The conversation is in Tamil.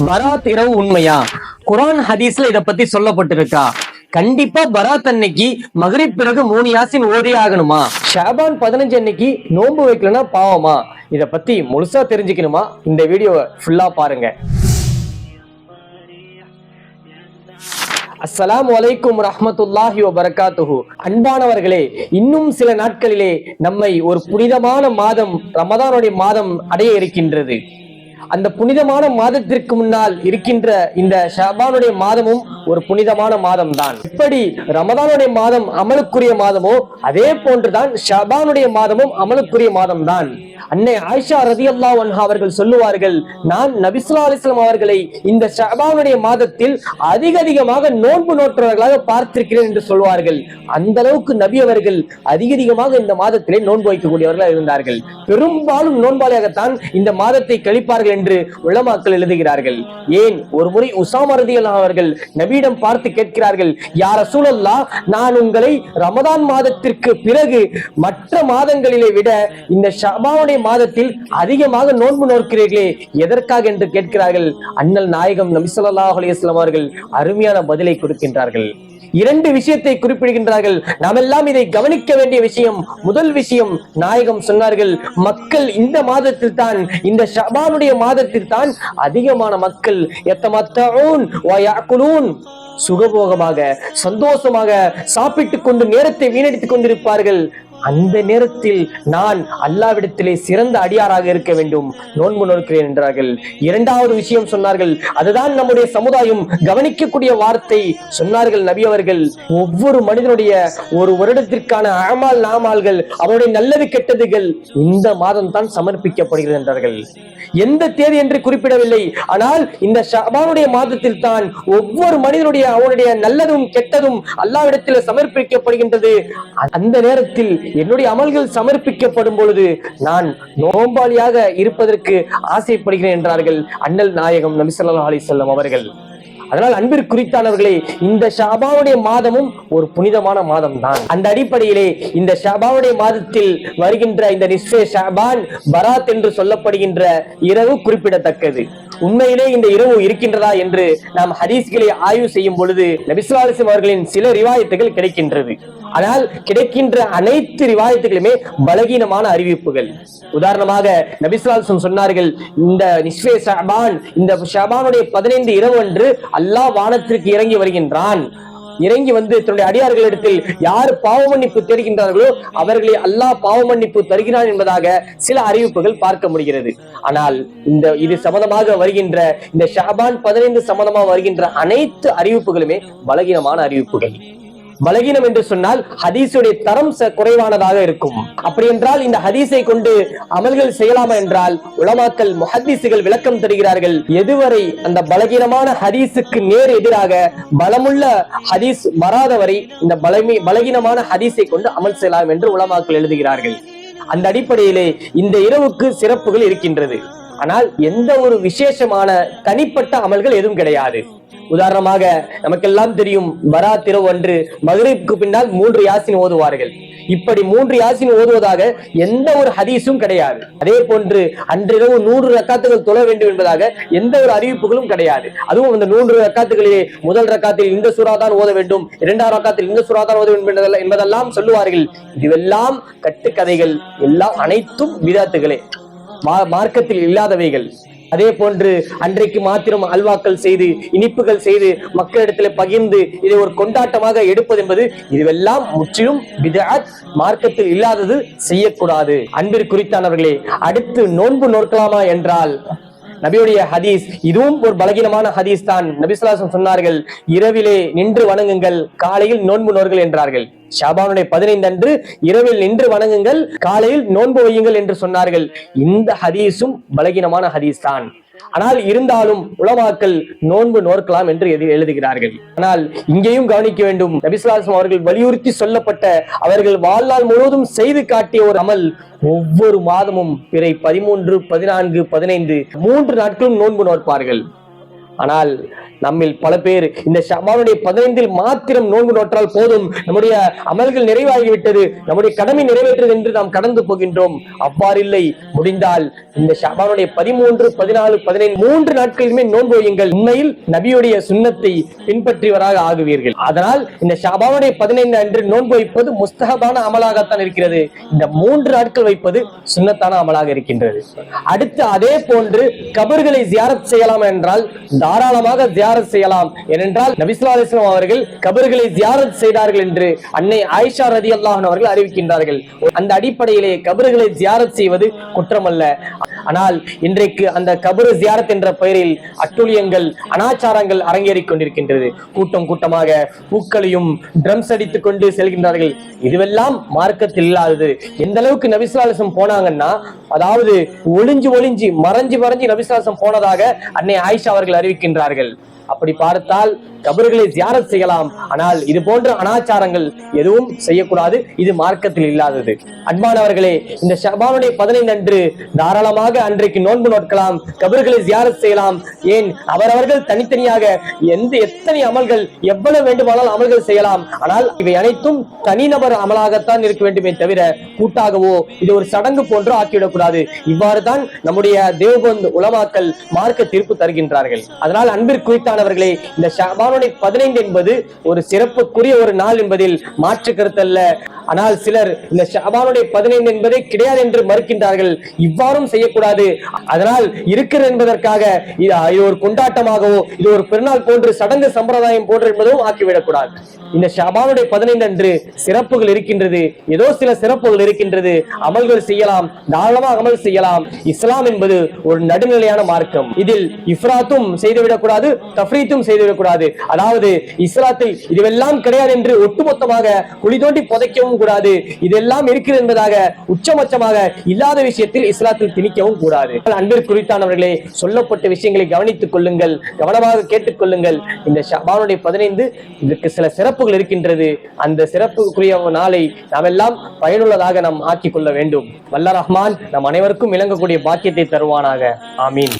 பராத் இரவு உண்மையா? குரான் ஹதீஸ்ல இத பத்தி சொல்லப்பட்டிருக்கா? கண்டிப்பா பராத் அன்னைக்கு மகரிப் பிறகு மூணு யாசின் ஓதே ஆகணுமா? ஷாபான் பதினஞ்சு அன்னைக்கு நோன்பு வைக்கலனா பாவமா? இத பத்தி முழுசா தெரிஞ்சுக்கணுமா? இந்த வீடியோவை ஃபுல்லா பாருங்க. அஸ்லாம் வலைக்கும் ரஹமத்துல்லாஹி வபரகாத்துஹு. அன்பானவர்களே இன்னும் சில நாட்களிலே நம்மை ஒரு புனிதமான மாதம் ரமதானுடைய மாதம் அடைய இருக்கின்றது. அந்த புனிதமான மாதத்திற்கு முன்னால் இருக்கின்ற இந்த ஷபானுடைய மாதமும் ஒரு புனிதமான மாதம் தான் எப்படி ரமதானுடைய மாதம் அமலுக்குரிய மாதமோ அதே போன்றுதான் ஷபானுடைய மாதமும் அமலுக்குரிய மாதம் தான் அன்னை ஆயிஷா ரதி அல்லா அவர்கள் சொல்லுவார்கள் நான் நபிசுல்லா அலிஸ்லாம் அவர்களை இந்த ஷபானுடைய மாதத்தில் அதிக அதிகமாக நோன்பு நோற்றவர்களாக பார்த்திருக்கிறேன் என்று சொல்வார்கள். அந்த அளவுக்கு நபி அவர்கள் அதிக அதிகமாக இந்த மாதத்திலே நோன்பு வைக்கக்கூடியவர்களாக இருந்தார்கள். பெரும்பாலும் நோன்பாளியாகத்தான் இந்த மாதத்தை கழிப்பார்கள் என்று உலமாக்கள் எழுதுகிறார்கள். ஏன்? ஒரு முறை உசாம அவர்கள் நபியிடம் பார்த்து கேட்கிறார்கள் யார சூழல்லா நான் உங்களை ரமதான் மாதத்திற்கு பிறகு மற்ற மாதங்களிலே விட இந்த ஷபாவுடைய மாதத்தில் அதிகமாக நோன்பு நோக்கிறீர்களே எதற்காக? என்று கேட்கிறார்கள். அண்ணல் நாயகம் நபி அலையம் அவர்கள் அருமையான பதிலை கொடுக்கின்றார்கள். இரண்டு விஷயத்தை குறிப்பிடுகின்றார்கள். நாமெல்லாம் இதை கவனிக்க வேண்டிய விஷயம் முதல் விஷயம் நாயகம் சொன்னார்கள் மக்கள் இந்த மாதத்தில் தான் இந்த ஷபானுடைய மாதத்தில் தான் அதிகமான மக்கள் எத்தமத்தூன் சுகபோகமாக சந்தோஷமாக சாப்பிட்டுக் கொண்டு நேரத்தை வீணடித்துக் கொண்டிருப்பார்கள். அந்த நேரத்தில் நான் அல்லாவிடத்திலே சிறந்த அடியாராக இருக்க வேண்டும். நோன்பு நோக்கிறேன் என்றார்கள். இரண்டாவது விஷயம் சொன்னார்கள். அதுதான் நம்முடைய சமுதாயம். கவனிக்கக்கூடிய வார்த்தை. சொன்னார்கள் நபி அவர்கள் ஒவ்வொரு மனிதனுடைய ஒரு வருடத்திற்கான அமால் நாமால்கள் அவருடைய நல்லது கெட்டதுகள் இந்த மாதம் தான் சமர்ப்பிக்கப்படுகிறது என்றார்கள். எந்த தேதி என்று குறிப்பிடவில்லை. ஆனால் இந்த ஷபானுடைய மாதத்தில் தான் ஒவ்வொரு மனிதனுடைய அவனுடைய நல்லதும் கெட்டதும் அல்லாவிடத்தில் சமர்ப்பிக்கப்படுகின்றது. அந்த நேரத்தில் என்னுடைய அமல்கள் சமர்ப்பிக்கப்படும் பொழுது நான் நோம்பாளியாக இருப்பதற்கு ஆசைப்படுகிறேன் என்றார்கள் அண்ணல் நாயகம் நபி ஸல்லல்லாஹு அவர்கள். அதனால் அன்பிற்குறித்தானவர்களே இந்த ஷாபாவுடைய மாதமும் ஒரு புனிதமான மாதம் தான் அந்த அடிப்படையிலே இந்த ஷாபாவுடைய மாதத்தில் வருகின்ற இந்த நிஸ்வே ஷாபான் பராத் என்று சொல்லப்படுகின்ற இரவு குறிப்பிடத்தக்கது. உண்மையிலே இந்த இரவு இருக்கின்றதா என்று நாம் ஹதீஸ்களை ஆய்வு செய்யும் பொழுது நபிசுல்லாலிசம் அவர்களின் சில ரிவாயத்துகள் கிடைக்கின்றது. ஆனால் கிடைக்கின்ற அனைத்து ரிவாயத்துகளுமே பலகீனமான அறிவிப்புகள். உதாரணமாக நபிசுல்லாலிசம் சொன்னார்கள் இந்த நிஸ்வே ஷாபான் இந்த ஷபானுடைய பதினைந்து இரவு அன்று அல்லாஹ் வானத்திற்கு இறங்கி வருகின்றான். இறங்கி வந்து தன்னுடைய அடியார்களிடத்தில் யார் பாவ மன்னிப்பு தேடுகின்றார்களோ அவர்களை அல்லாஹ் பாவ மன்னிப்பு தருகிறான் என்பதாக சில அறிவிப்புகள் பார்க்க முடிகிறது. ஆனால் இந்த இது சம்பந்தமாக வருகின்ற இந்த ஷஹபான் பதினைந்து சம்பந்தமாக வருகின்ற அனைத்து அறிவிப்புகளுமே பலகீனமான அறிவிப்புகள். பலகீனம் என்று சொன்னால் ஹதீஸுடைய தரம் ச- குறைவானதாக இருக்கும். அப்படி என்றால் இந்த ஹதீஸை கொண்டு அமல்கள் செய்யலாமா என்றால் உலமாக்கல் முஹதீசுகள் விளக்கம் தருகிறார்கள். எதுவரை அந்த பலகீனமான ஹதீஸுக்கு நேர் எதிராக பலமுள்ள ஹதீஸ் வராதவரை இந்த பலமி பலகீனமான ஹதீஸை கொண்டு அமல் செய்யலாம் என்று உலமாக்கள் எழுதுகிறார்கள். அந்த அடிப்படையிலே இந்த இரவுக்கு சிறப்புகள் இருக்கின்றது. ஆனால் எந்த ஒரு விசேஷமான தனிப்பட்ட அமல்கள் எதுவும் கிடையாது. உதாரணமாக நமக்கெல்லாம் தெரியும் வரா திரவு அன்று மதுரைக்கு பின்னால் மூன்று யாசின் ஓதுவார்கள். இப்படி மூன்று யாசின் ஓதுவதாக எந்த ஒரு ஹதீஸும் கிடையாது. அதே போன்று அன்றிரவு நூறு ரக்காத்துகள் தொழ வேண்டும் என்பதாக எந்த ஒரு அறிவிப்புகளும் கிடையாது. அதுவும் அந்த நூறு ரக்காத்துகளிலே முதல் ரக்காத்தில் இந்த சூறா தான் ஓத வேண்டும் இரண்டாம் ரக்காத்தில் இந்த சூறா தான் ஓத வேண்டும் என்பதெல்லாம் என்பதெல்லாம் சொல்லுவார்கள். இதுவெல்லாம் கட்டுக்கதைகள். எல்லாம் அனைத்தும் விதாத்துகளே மா- மார்க்கத்தில் இல்லாதவைகள். அதே போன்று அன்றைக்கு மாத்திரம் அல்வாக்கள் செய்து இனிப்புகள் செய்து மக்களிடத்தில் பகிர்ந்து இதை ஒரு கொண்டாட்டமாக எடுப்பது என்பது இதுவெல்லாம் முற்றிலும் மார்க்கத்தில் இல்லாதது செய்யக்கூடாது. அன்பிற்குறித்தானவர்களே அடுத்து நோன்பு நோக்கலாமா என்றால் நபியுடைய ஹதீஸ். இதுவும் ஒரு பலகீனமான ஹதீஸ் தான். நபிசுல்லாசம் சொன்னார்கள் இரவிலே நின்று வணங்குங்கள் காலையில் நோன்பு நோர்கள் என்றார்கள். ஷாபானுடைய பதினைந்து அன்று இரவில் நின்று வணங்குங்கள் காலையில் நோன்பு வையுங்கள் என்று சொன்னார்கள். இந்த ஹதீஸும் பலகீனமான ஹதீஸ் தான். ஆனால் இருந்தாலும் உலமாக்கள் நோன்பு நோக்கலாம் என்று எதி- எழுதுகிறார்கள். ஆனால் இங்கேயும் கவனிக்க வேண்டும் நபிசுலாசம் அவர்கள் வலியுறுத்தி சொல்லப்பட்ட அவர்கள் வாழ்நாள் முழுவதும் செய்து காட்டிய ஒரு அமல் ஒவ்வொரு மாதமும் பிறை பதிமூன்று பதினான்கு பதினைந்து மூன்று நாட்களும் நோன்பு நோற்பார்கள். ஆனால் நம்மில் பல பேர் இந்த ஷபானுடைய பதினைந்தில் மாத்திரம் நோன்பு நோற்றால் போதும். நம்முடைய அமல்கள் நிறைவாகிவிட்டது. நம்முடைய கடமை நிறைவேற்றது என்று நாம் கடந்து போகின்றோம். அவ்வாறில்லை முடிந்தால் இந்த ஷபானுடைய பதிமூன்று பதினாலு பதினைந்து மூன்று நாட்களிலுமே நோன்பு வையுங்கள். உண்மையில் நபியுடைய சுண்ணத்தை பின்பற்றியவராக ஆகுவீர்கள். அதனால் இந்த ஷபானுடைய பதினைந்து அன்று நோன்பு வைப்பது முஸ்தகபான அமலாகத்தான் இருக்கிறது. இந்த மூன்று நாட்கள் வைப்பது சுண்ணத்தான அமலாக இருக்கின்றது. அடுத்து அதே போன்று கபர்களை ஜியாரத் செய்யலாம் என்றால் தாராளமாக தியாரத் செய்யலாம். ஏனென்றால் நபிசுல்லா அலிஸ்லாம் அவர்கள் கபர்களை தியாரத் செய்தார்கள் என்று அன்னை ஆயிஷா ரதி அல்லாஹன் அவர்கள் அறிவிக்கின்றார்கள். அந்த அடிப்படையிலே கபர்களை தியாரத் செய்வது குற்றமல்ல. ஆனால் இன்றைக்கு அந்த கபரு தியாரத் என்ற பெயரில் அட்டுழியங்கள் அனாச்சாரங்கள் அரங்கேறிக் கொண்டிருக்கின்றது. கூட்டம் கூட்டமாக பூக்களையும் ட்ரம்ஸ் அடித்துக் கொண்டு செல்கின்றார்கள். இதுவெல்லாம் மார்க்கத்தில் இல்லாதது. எந்த அளவுக்கு நபிசுலாசம் போனாங்கன்னா அதாவது ஒளிஞ்சு ஒளிஞ்சு மறைஞ்சு மறைஞ்சு நபிசுலாசம் போனதாக அன்னை ஆயிஷா அவர்கள் அறிவி இருக்கின்றார்கள் அப்படி பார்த்தால் கபர்களை தியானம் செய்யலாம். ஆனால் இது போன்ற அனாச்சாரங்கள் எதுவும் செய்யக்கூடாது. இது மார்க்கத்தில் இல்லாதது. அன்பானவர்களே இந்த ஷபானுடைய பதினைந்து அன்று தாராளமாக அன்றைக்கு நோன்பு நோட்கலாம் கபர்களை தியானம் செய்யலாம். ஏன்? அவரவர்கள் தனித்தனியாக எந்த எத்தனை அமல்கள் எவ்வளவு வேண்டுமானால் அமல்கள் செய்யலாம். ஆனால் இவை அனைத்தும் தனிநபர் அமலாகத்தான் இருக்க வேண்டுமே தவிர கூட்டாகவோ இது ஒரு சடங்கு போன்றோ ஆக்கிவிடக்கூடாது. இவ்வாறு தான் நம்முடைய தேவபந்த் உலமாக்கல் மார்க்க தீர்ப்பு தருகின்றார்கள். அதனால் அன்பானவர்களே இந்த ஷபானுடைய பதினைந்து என்பது ஒரு சிறப்புக்குரிய ஒரு நாள் என்பதில் மாற்று கருத்தல்ல ஆனால் சிலர் இந்த ஷபானுடைய பதினைந்து என்பதே கிடையாது என்று மறுக்கின்றார்கள். இவ்வாறும் செய்யக்கூடாது. அதனால் இருக்கிறது என்பதற்காக இது இது ஒரு கொண்டாட்டமாகவோ இது ஒரு பெருநாள் போன்று சடங்கு சம்பிரதாயம் போன்று என்பதும் ஆக்கிவிடக்கூடாது. இந்த ஷபானுடைய பதினைந்து அன்று சிறப்புகள் இருக்கின்றது. ஏதோ சில சிறப்புகள் இருக்கின்றது. அமல்கள் செய்யலாம் தாராளமாக அமல் செய்யலாம். இஸ்லாம் என்பது ஒரு நடுநிலையான மார்க்கம். இதில் இஃப்ராத்தும் செய்துவிடக்கூடாது தஃப்ரீத்தும் செய்துவிடக்கூடாது. அதாவது இஸ்லாத்தில் இதுவெல்லாம் கிடையாது என்று ஒட்டுமொத்தமாக குழி தோண்டி புதைக்கவும் கூடாது. இதெல்லாம் இருக்கிறது என்பதாக உச்சபட்சமாக இல்லாத விஷயத்தில் இஸ்லாத்தில் திணிக்கவும் கூடாது. அன்பிற்குறித்தானவர்களே சொல்லப்பட்ட விஷயங்களை கவனித்துக் கொள்ளுங்கள் கவனமாக கேட்டுக்கொள்ளுங்கள் இந்த ஷபானுடைய பதினைந்து இதற்கு சில சிறப்புகள் இருக்கின்றது. அந்த சிறப்புக்குரிய நாளை நாம் எல்லாம் பயனுள்ளதாக நாம் ஆக்கிக் கொள்ள வேண்டும். வல்ல ரஹ்மான் நம் அனைவருக்கும் விளங்கக்கூடிய பாக்கியத்தை தருவானாக. ஆமீன்.